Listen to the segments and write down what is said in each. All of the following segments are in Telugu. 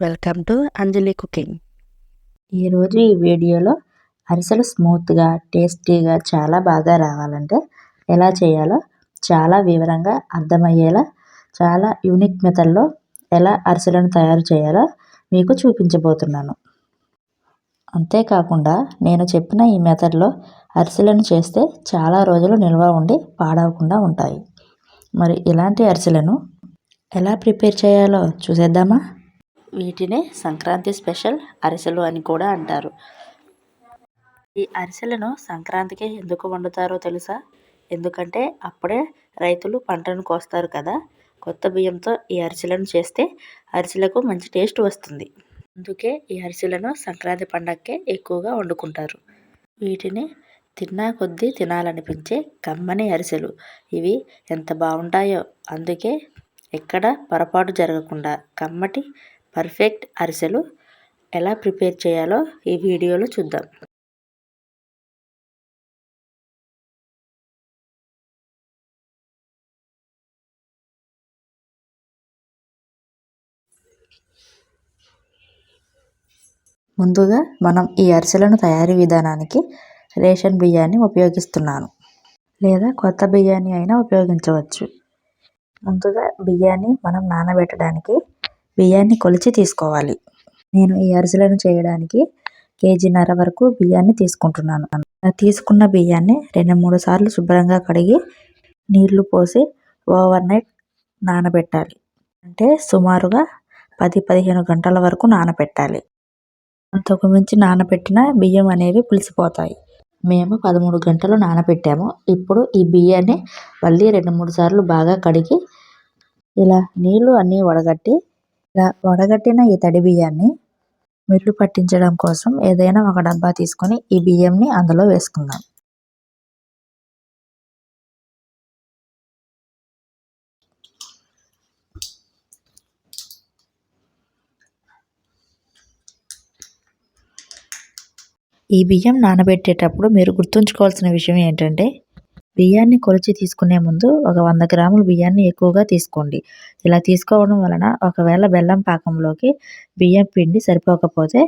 Welcome to Anjali cooking. ఈరోజు ఈ వీడియోలో అరిసెలు స్మూత్గా టేస్టీగా చాలా బాగా రావాలంటే ఎలా చేయాలో చాలా వివరంగా అర్థమయ్యేలా చాలా యూనిక్ మెథడ్లో ఎలా అరిసెలను తయారు చేయాలో మీకు చూపించబోతున్నాను. అంతేకాకుండా నేను చెప్పిన ఈ మెథడ్లో అరిసెలను చేస్తే చాలా రోజులు నిల్వ ఉండి పాడవకుండా ఉంటాయి. మరి ఇలాంటి అరిసెలను ఎలా ప్రిపేర్ చేయాలో చూసేద్దామా? వీటినే సంక్రాంతి స్పెషల్ అరిసెలు అని కూడా అంటారు. ఈ అరిసెలను సంక్రాంతికి ఎందుకు వండుతారో తెలుసా? ఎందుకంటే అప్పుడే రైతులు పంటను కోస్తారు కదా. కొత్త బియ్యంతో ఈ అరిసెలను చేస్తే అరిసెలకు మంచి టేస్ట్ వస్తుంది. అందుకే ఈ అరిసెలను సంక్రాంతి పండగకే ఎక్కువగా వండుకుంటారు. వీటిని తిన్నా కొద్దీ తినాలనిపించే కమ్మని అరిసెలు. ఇవి ఎంత బాగుంటాయో అందుకే ఎక్కడ పొరపాటు జరగకుండా కమ్మటి పర్ఫెక్ట్ అరిసెలు ఎలా ప్రిపేర్ చేయాలో ఈ వీడియోలో చూద్దాం. ముందుగా మనం ఈ అరిసెలను తయారీ విధానానికి రేషన్ బియ్యాన్ని ఉపయోగిస్తున్నాను. లేదా కొత్త బియ్యాన్ని అయినా ఉపయోగించవచ్చు. ముందుగా బియ్యాన్ని మనం నానబెట్టడానికి బియ్యాన్ని కొలిచి తీసుకోవాలి. నేను ఈ అరిసెలను చేయడానికి కేజీన్నర వరకు బియ్యాన్ని తీసుకుంటున్నాను. తీసుకున్న బియ్యాన్ని రెండు మూడు సార్లు శుభ్రంగా కడిగి నీళ్ళు పోసి ఓవర్ నైట్ నానబెట్టాలి. అంటే సుమారుగా పది పదిహేను గంటల వరకు నానబెట్టాలి. అంతకు మించి నానబెట్టిన బియ్యం అనేవి పులిసిపోతాయి. మేము పదమూడు గంటలు నానబెట్టాము. ఇప్పుడు ఈ బియ్యాన్ని మళ్ళీ రెండు మూడు సార్లు బాగా కడిగి ఇలా నీళ్ళు అన్నీ వడగట్టి వడగట్టిన ఈ తడి బియ్యాన్ని మిల్లు పట్టించడం కోసం ఏదైనా ఒక డబ్బా తీసుకొని ఈ బియ్యంని అందులో వేసుకుందాం. ఈ బియ్యం నానబెట్టేటప్పుడు మీరు గుర్తుంచుకోవాల్సిన విషయం ఏంటంటే బియ్యాన్ని కొలిచి తీసుకునే ముందు ఒక వంద గ్రాముల బియ్యాన్ని ఎక్కువగా తీసుకోండి. ఇలా తీసుకోవడం వలన ఒకవేళ బెల్లం పాకంలోకి బియ్యం పిండి సరిపోకపోతే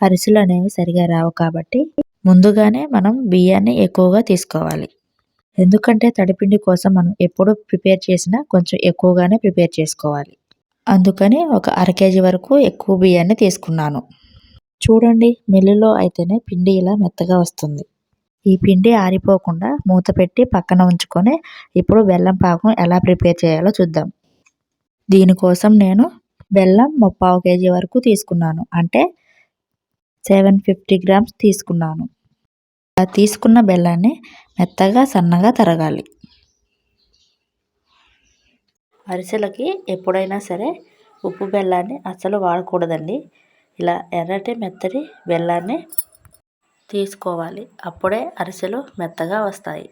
అరిసెలు అనేవి సరిగా రావు కాబట్టి ముందుగానే మనం బియ్యాన్ని ఎక్కువగా తీసుకోవాలి. ఎందుకంటే తడిపిండి కోసం మనం ఎప్పుడు ప్రిపేర్ చేసినా కొంచెం ఎక్కువగానే ప్రిపేర్ చేసుకోవాలి. అందుకని ఒక అర కేజీ వరకు ఎక్కువ బియ్యాన్ని తీసుకున్నాను. చూడండి మిల్లులో అయితేనే పిండి ఇలా మెత్తగా వస్తుంది. ఈ పిండి ఆరిపోకుండా మూత పెట్టి పక్కన ఉంచుకొని ఇప్పుడు బెల్లం పాకం ఎలా ప్రిపేర్ చేయాలో చూద్దాం. దీనికోసం నేను బెల్లం ముప్పావు కేజీ వరకు తీసుకున్నాను. అంటే సెవెన్ ఫిఫ్టీ గ్రామ్స్ తీసుకున్నాను. తీసుకున్న బెల్లాన్ని మెత్తగా సన్నగా తరగాలి. అరిసెలకి ఎప్పుడైనా సరే ఉప్పు బెల్లాన్ని అసలు వాడకూడదండి. ఇలా ఎర్రటి మెత్తటి బెల్లాన్ని తీసుకోవాలి. అప్పుడే అరిసెలు మెత్తగా వస్తాయి.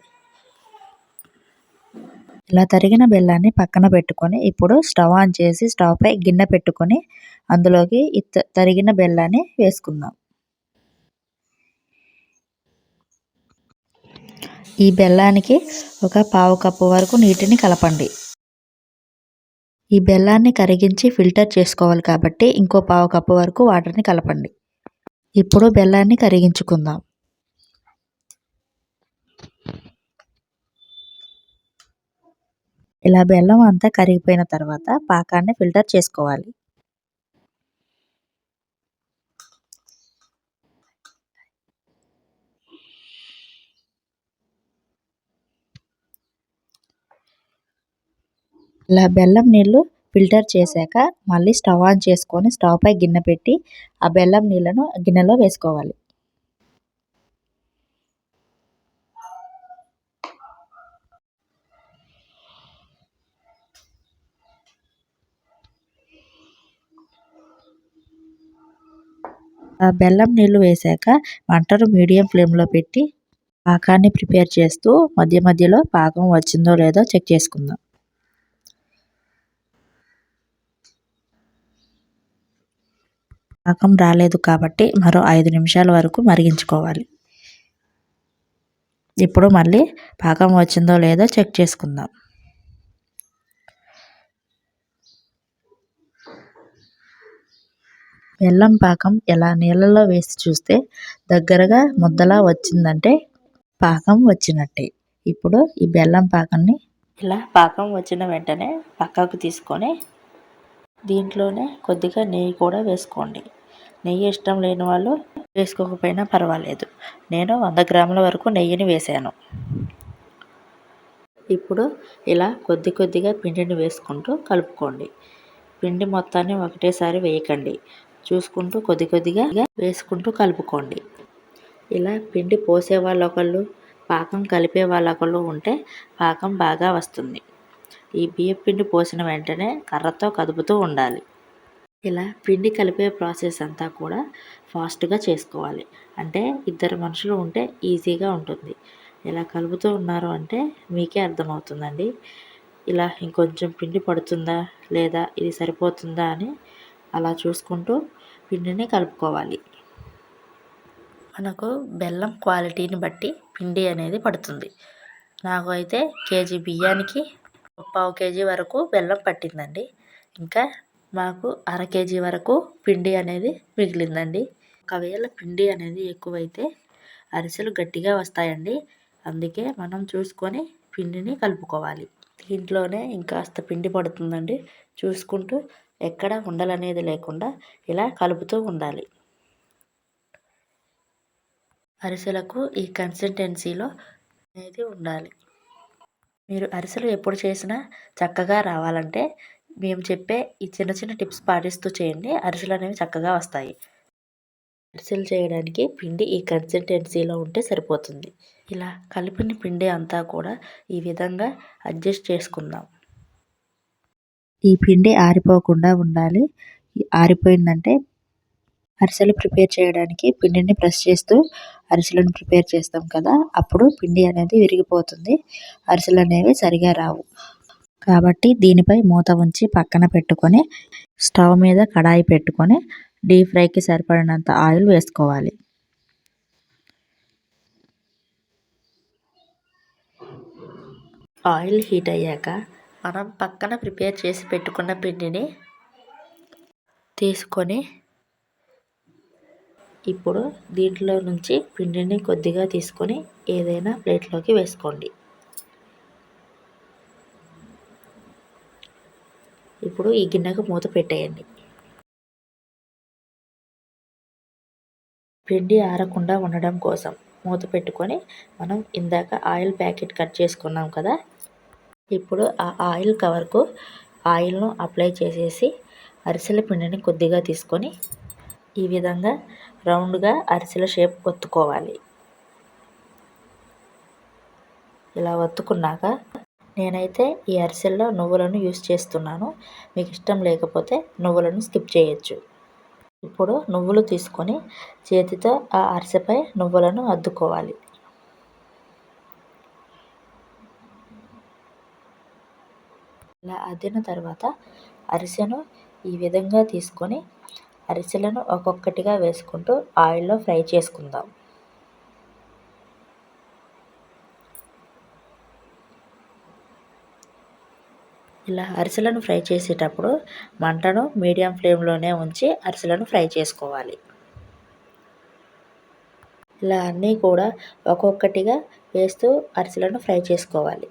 ఇలా తరిగిన బెల్లాన్ని పక్కన పెట్టుకొని ఇప్పుడు స్టవ్ ఆన్ చేసి స్టవ్పై గిన్నె పెట్టుకొని అందులోకి తరిగిన బెల్లాన్ని వేసుకుందాం. ఈ బెల్లానికి ఒక పావు కప్పు వరకు నీటిని కలపండి. ఈ బెల్లాన్ని కరిగించి ఫిల్టర్ చేసుకోవాలి కాబట్టి ఇంకో పావు కప్పు వరకు వాటర్ని కలపండి. ఇప్పుడు బెల్లాన్ని కరిగించుకుందాం. ఇలా బెల్లం అంతా కరిగిపోయిన తర్వాత పాకాన్ని ఫిల్టర్ చేసుకోవాలి. ఇలా బెల్లం నీళ్ళు ఫిల్టర్ చేశాక మళ్ళీ స్టవ్ ఆన్ చేసుకొని స్టవ్ పై గిన్నె పెట్టి ఆ బెల్లం నీళ్ళను గిన్నెలో వేసుకోవాలి. ఆ బెల్లం నీళ్ళు వేశాక వంటను మీడియం ఫ్లేమ్లో పెట్టి పాకాన్ని ప్రిపేర్ చేస్తూ మధ్య మధ్యలో పాకం వచ్చిందో లేదో చెక్ చేసుకుందాం. పాకం రాలేదు కాబట్టి మరో ఐదు నిమిషాల వరకు మరిగించుకోవాలి. ఇప్పుడు మళ్ళీ పాకం వచ్చిందో లేదో చెక్ చేసుకుందాం. బెల్లం పాకం ఎలా నీళ్ళలో వేసి చూస్తే దగ్గరగా ముద్దలా వచ్చిందంటే పాకం వచ్చినట్టే. ఇప్పుడు ఈ బెల్లం పాకాన్ని ఇలా పాకం వచ్చిన వెంటనే పక్కకు తీసుకొని దీంట్లోనే కొద్దిగా నెయ్యి కూడా వేసుకోండి. నెయ్యి ఇష్టం లేని వాళ్ళు వేసుకోకపోయినా పర్వాలేదు. నేను వంద గ్రాముల వరకు నెయ్యిని వేసాను. ఇప్పుడు ఇలా కొద్ది కొద్దిగా పిండిని వేసుకుంటూ కలుపుకోండి. పిండి మొత్తాన్ని ఒకటేసారి వేయకండి. చూసుకుంటూ కొద్ది కొద్దిగా వేసుకుంటూ కలుపుకోండి. ఇలా పిండి పోసే వాళ్ళు ఒకళ్ళు పాకం కలిపే వాళ్ళు ఒకళ్ళు ఉంటే పాకం బాగా వస్తుంది. ఈ బియ్యం పిండి పోసిన వెంటనే కర్రతో కదుపుతూ ఉండాలి. ఇలా పిండి కలిపే ప్రాసెస్ అంతా కూడా ఫాస్ట్గా చేసుకోవాలి. అంటే ఇద్దరు మనుషులు ఉంటే ఈజీగా ఉంటుంది. ఇలా కలుపుతూ ఉన్నారు అంటే మీకే అర్థమవుతుందండి. ఇలా ఇంకొంచెం పిండి పడుతుందా? లేదా ఇది సరిపోతుందా అని అలా చూసుకుంటూ పిండిని కలుపుకోవాలి. మనకు బెల్లం క్వాలిటీని బట్టి పిండి అనేది పడుతుంది. నాకు అయితే కేజీ బియ్యానికి పావు కేజీ వరకు బెల్లం పట్టిందండి. ఇంకా మాకు అర కేజీ వరకు పిండి అనేది మిగిలిందండి. ఒకవేళ పిండి అనేది ఎక్కువైతే అరిసెలు గట్టిగా వస్తాయండి. అందుకే మనం చూసుకొని పిండిని కలుపుకోవాలి. దీంట్లోనే ఇంకాస్త పిండి పడుతుందండి. చూసుకుంటూ ఎక్కడ ఉండలనేది లేకుండా ఇలా కలుపుతూ ఉండాలి. అరిసెలకు ఈ కన్సిస్టెన్సీలో అనేది ఉండాలి. మీరు అరిసెలు ఎప్పుడు చేసినా చక్కగా రావాలంటే మేము చెప్పే ఈ చిన్న చిన్న టిప్స్ పాటిస్తూ చేయండి. అరిసెలు అనేవి చక్కగా వస్తాయి. అరిసెలు చేయడానికి పిండి ఈ కన్సిస్టెన్సీలో ఉంటే సరిపోతుంది. ఇలా కలిపిన పిండి అంతా కూడా ఈ విధంగా అడ్జస్ట్ చేసుకుందాం. ఈ పిండి ఆరిపోకుండా ఉండాలి. ఆరిపోయిందంటే అరిసెలు ప్రిపేర్ చేయడానికి పిండిని ప్రెస్ చేస్తూ అరిసెలను ప్రిపేర్ చేస్తాం కదా అప్పుడు పిండి అనేది విరిగిపోతుంది. అరిసెలు అనేవి సరిగా రావు. కాబట్టి దీనిపై మూత ఉంచి పక్కన పెట్టుకొని స్టవ్ మీద కడాయి పెట్టుకొని డీప్ ఫ్రైకి సరిపడినంత ఆయిల్ వేసుకోవాలి. ఆయిల్ హీట్ అయ్యాక మనం పక్కన ప్రిపేర్ చేసి పెట్టుకున్న పిండిని తీసుకొని ఇప్పుడు దీంట్లో నుంచి పిండిని కొద్దిగా తీసుకొని ఏదైనా ప్లేట్లోకి వేసుకోండి. ఇప్పుడు ఈ గిన్నెకు మూత పెట్టేయండి. పిండి ఆరకుండా ఉండడం కోసం మూత పెట్టుకొని మనం ఇందాక ఆయిల్ ప్యాకెట్ కట్ చేసుకున్నాం కదా ఇప్పుడు ఆ ఆయిల్ కవర్కు ఆయిల్ను అప్లై చేసేసి అరిసెల పిండిని కొద్దిగా తీసుకొని ఈ విధంగా రౌండ్గా అరిసెల షేప్ ఒత్తుకోవాలి. ఇలా ఒత్తుకున్నాక నేనైతే ఈ అరిసెల్లో నువ్వులను యూస్ చేస్తున్నాను. మీకు ఇష్టం లేకపోతే నువ్వులను స్కిప్ చేయొచ్చు. ఇప్పుడు నువ్వులు తీసుకొని చేతితో ఆ అరిసెపై నువ్వులను అద్దుకోవాలి. ఇలా అద్దిన తర్వాత అరిసెను ఈ విధంగా తీసుకొని అరిసెలను ఒక్కొక్కటిగా వేసుకుంటూ ఆయిల్లో ఫ్రై చేసుకుందాం. ఇలా అరిసెలను ఫ్రై చేసేటప్పుడు మంటను మీడియం ఫ్లేమ్లోనే ఉంచి అరిసెలను ఫ్రై చేసుకోవాలి. ఇలా అన్నీ కూడా ఒక్కొక్కటిగా వేస్తూ అరిసెలను ఫ్రై చేసుకోవాలి.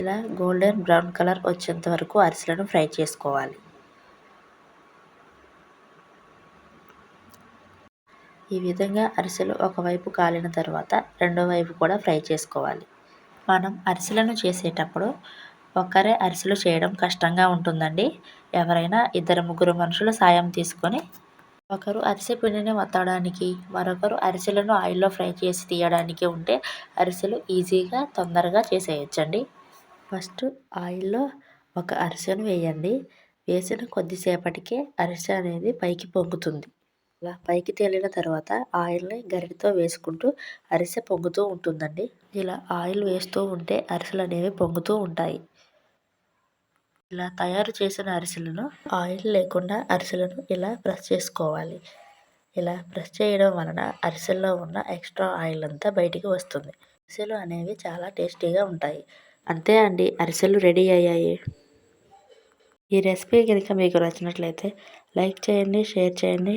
ఇలా గోల్డెన్ బ్రౌన్ కలర్ వచ్చేంత వరకు అరిసెలను ఫ్రై చేసుకోవాలి. ఈ విధంగా అరిసెలు ఒకవైపు కాలిన తర్వాత రెండో వైపు కూడా ఫ్రై చేసుకోవాలి. మనం అరిసెలను చేసేటప్పుడు ఒక్కరే అరిసెలు చేయడం కష్టంగా ఉంటుందండి. ఎవరైనా ఇద్దరు ముగ్గురు మనుషుల సాయం తీసుకొని ఒకరు అరిసె పిండిని వత్తడానికి మరొకరు అరిసెలను ఆయిల్లో ఫ్రై చేసి తీయడానికి ఉంటే అరిసెలు ఈజీగా తొందరగా చేసేయచ్చండి. ఫస్ట్ ఆయిల్లో ఒక అరిసెను వేయండి. వేసిన కొద్దిసేపటికే అరిసె అనేది పైకి పొంగుతుంది. అలా పైకి తేలిన తర్వాత ఆయిల్ని గరిటతో వేసుకుంటూ అరిసె పొంగుతూ ఉంటుందండి. ఇలా ఆయిల్ వేస్తూ ఉంటే అరిసెలు అనేవి పొంగుతూ ఉంటాయి. ఇలా తయారు చేసిన అరిసెలను ఆయిల్ లేకుండా అరిసెలను ఇలా ప్రెస్ చేసుకోవాలి. ఇలా ప్రెస్ చేయడం వలన అరిసెల్లో ఉన్న ఎక్స్ట్రా ఆయిల్ అంతా బయటికి వస్తుంది. అరిసెలు అనేవి చాలా టేస్టీగా ఉంటాయి. అంతే అండి. అరిసెలు రెడీ అయ్యాయి. ఈ రెసిపీ కనుక మీకు నచ్చినట్లయితే లైక్ చేయండి షేర్ చేయండి.